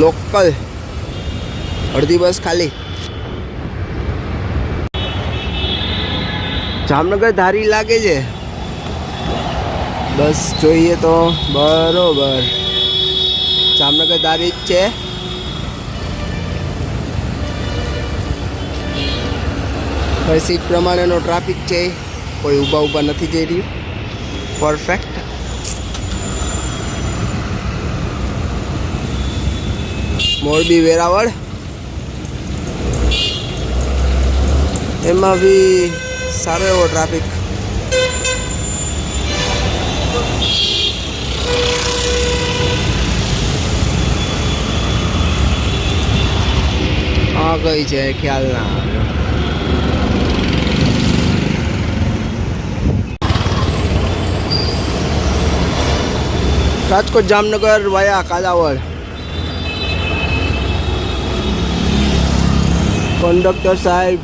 Local. અડધી બસ ખાલી. જામનગર ધારી લાગે છે. બસ જોઈએ તો બરોબર. જામનગર ધારી જ છે. સીટ પ્રમાણેનો ટ્રાફિક છે. કોઈ ઊભા ઊભા નથી જઈ રહ્યું. પરફેક્ટ મોરબી વેરાવળ. એમાં બી સારો એવો ટ્રાફિક હા કઈ છે ખ્યાલ ના રાજકોટ જામનગર વાયા કાલાવડ. કંડક્ટર સાહેબ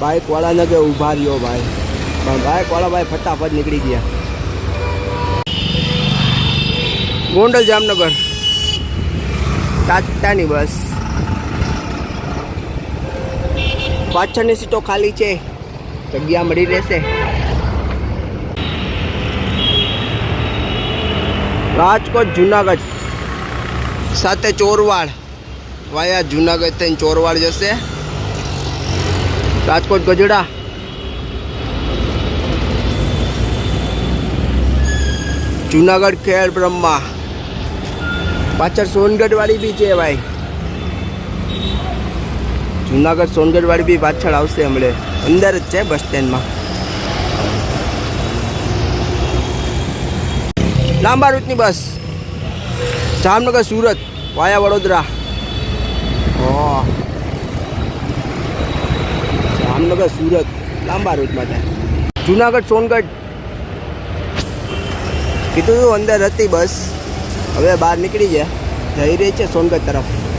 બાઇકવાળાને કે ઊભા રહ્યો ભાઈ. પણ બાઇકવાળા ભાઈ ફટાફટ નીકળી ગયા. ગોંડલ જામનગર. ટાટાની બસ. પાછળની સીટો ખાલી છે. જગ્યા મળી રહેશે. રાજકોટ, જુનાગઢ. સાથે ચોરવાડ. વાયા જુનાગઢ થઈને ચોરવાડ જશે. રાજકોટ ગજડા. જુનાગઢ ખેડ બ્રહ્મા. પાછળ સોનગઢ વાળી બી છે ભાઈ. જુનાગઢ સોનગઢ વાળી બી પાછળ આવશે હમણે. અંદર જ છે બસ સ્ટેન્ડમાં. લાંબા રૂટની બસ. જામનગર, સુરત, વાયા વડોદરા. હા જામનગર, સુરત, લાંબા રૂટમાં થાય. જુનાગઢ, સોનગઢ. કીધું અંદર હતી બસ. હવે બહાર નીકળી ગયા. જઈ રહી છે સોનગઢ તરફ.